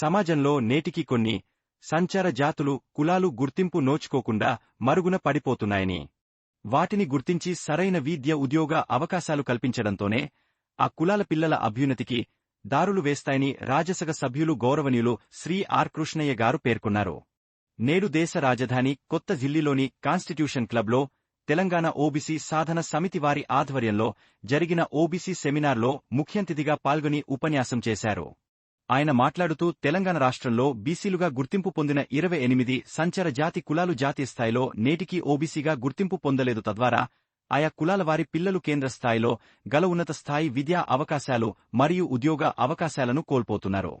సమాజంలో నేటికి కొన్ని సంచార జాతులు కులాలు గుర్తింపు నోచుకోకుండా మరుగున పడిపోతున్నాయని. వాటిని గుర్తించి సరైన విద్య ఉద్యోగ అవకాశాలు కల్పించడంతోనే ఆ కులాల పిల్లల అభ్యున్నతికి దారులు వేస్తాయని రాజసగ సభ్యులు గౌరవనీయులు శ్రీ ఆర్ కృష్ణయ్య గారు పేర్కొన్నారు. నేడు దేశ రాజధాని కొత్త ఢిల్లీలోని కాన్స్టిట్యూషన్ క్లబ్లో తెలంగాణ ఓబీసీ సాధన సమితి వారి ఆధ్వర్యంలో జరిగిన ఓబీసీ సెమినార్లో ముఖ్యంతిథిగా పాల్గొని ఉపన్యాసం చేశారు. ఆయన మాట్లాడుతూ తెలంగాణ రాష్ట్రంలో బీసీలుగా గుర్తింపు పొందిన ఇరవై ఎనిమిది సంచార జాతి కులాలు జాతీయ స్థాయిలో నేటికీ ఓబీసీగా గుర్తింపు పొందలేదు తద్వారా ఆయా కులాల వారి పిల్లలు కేంద్ర స్థాయిలో గల ఉన్నత స్థాయి విద్యా అవకాశాలు మరియు ఉద్యోగ అవకాశాలను కోల్పోతున్నారు.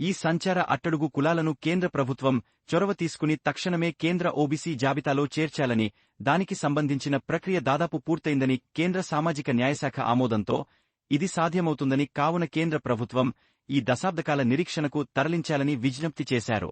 ఈ సంచార అట్టడుగు కులాలను కేంద్ర ప్రభుత్వం చొరవ తీసుకుని తక్షణమే కేంద్ర ఓబీసీ జాబితాలో చేర్చాలని దానికి సంబంధించిన ప్రక్రియ దాదాపు పూర్తయిందని కేంద్ర సామాజిక న్యాయశాఖ ఆమోదంతో ఇది సాధ్యమవుతుందని కావున కేంద్ర ప్రభుత్వం ఈ దశాబ్దకాల నిరీక్షణకు తరలించాలని విజ్ఞప్తి చేశారు.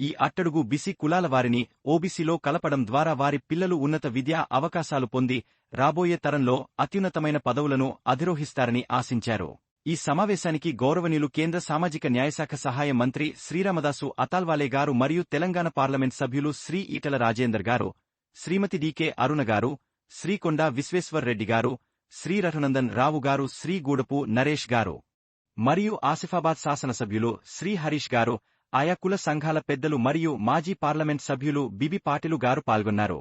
ఈ అట్టడుగు బిసి కులాల వారిని ఓబీసీలో కలపడం ద్వారా వారి పిల్లలు ఉన్నత విద్యా అవకాశాలు పొంది రాబోయే తరంలో అత్యున్నతమైన పదవులను అధిరోహిస్తారని ఆశించారు. ఈ సమావేశానికి గౌరవనీయులు కేంద్ర సామాజిక న్యాయశాఖ సహాయ మంత్రి శ్రీరామదాసు అతాల్వాలే గారు మరియు తెలంగాణ పార్లమెంట్ సభ్యులు శ్రీ ఈటల రాజేందర్ గారు శ్రీమతి డీకే అరుణ గారు శ్రీకొండ విశ్వేశ్వర్ రెడ్డి గారు శ్రీ రఘునందన్ రావు గారు శ్రీ గూడపు నరేష్ గారు. మరియు ఆసిఫాబాద్ శాసనసభ్యులు శ్రీ హరీష్ గారు ఆయా కుల సంఘాల పెద్దలు మరియు మాజీ పార్లమెంట్ సభ్యులు బిబి పాటిలు గారు పాల్గొన్నారు.